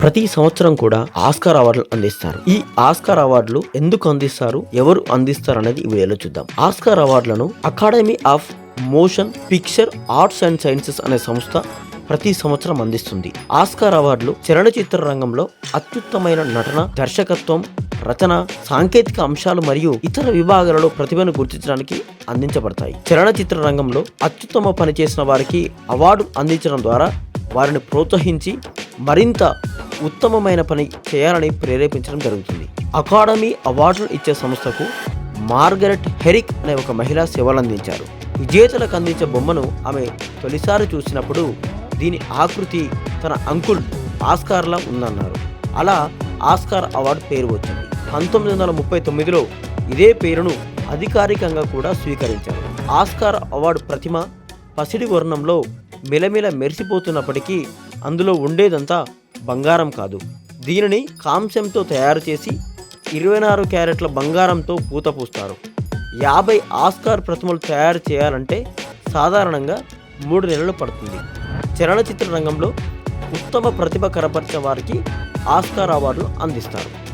ప్రతి సంవత్సరం కూడా ఆస్కార్ అవార్డులు అందిస్తారు. ఈ ఆస్కార్ అవార్డులు ఎందుకు అందిస్తారు? ఎవరు అందిస్తారు అనేది ఈ వీడియోలో చూద్దాం. ఆస్కార్ అవార్డులను academy of motion picture arts and sciences అనే సంస్థ ప్రతి సంవత్సరం అందిస్తుంది. ఆస్కార్ అవార్డులు చలనచిత్ర రంగంలో అత్యుత్తమైన నటన దర్శకత్వం రచన సాంకేతిక అంశాలు మరియు ఇతర విభాగాలలో ప్రతిభను గుర్తించడానికి అందించబడతాయి. చలనచిత్ర రంగంలో అత్యుత్తమ పనిచేసిన వారికి అవార్డు అందించడం ద్వారా వారిని ప్రోత్సహించి మరింత ఉత్తమమైన పని చేయాలని ప్రేరేపించడం జరుగుతుంది. అకాడమీ అవార్డులు ఇచ్చే సంస్థకు మార్గరెట్ హెరిక్ అనే ఒక మహిళ సేవలందించారు. విజేతలకు అందించే బొమ్మను ఆమె తొలిసారి చూసినప్పుడు దీని ఆకృతి తన అంకుల్ ఆస్కార్లా ఉందన్నారు. అలా ఆస్కార్ అవార్డు పేరు వచ్చింది. పంతొమ్మిది వందల ముప్పై తొమ్మిదిలో ఇదే పేరును అధికారికంగా కూడా స్వీకరించారు. ఆస్కార్ అవార్డు ప్రతిమ పసిడి వర్ణంలో మిలమిల మెరిసిపోతున్నప్పటికీ అందులో ఉండేదంతా బంగారం కాదు. దీనిని కాంస్యంతో తయారు చేసి ఇరవై నాలుగు క్యారెట్ల బంగారంతో పూత పూస్తారు. యాభై ఆస్కార్ ప్రతిమలు తయారు చేయాలంటే సాధారణంగా మూడు నెలలు పడుతుంది. చలనచిత్ర రంగంలో ఉత్తమ ప్రతిభ కనపరిచిన వారికి ఆస్కార్ అవార్డులు అందిస్తారు.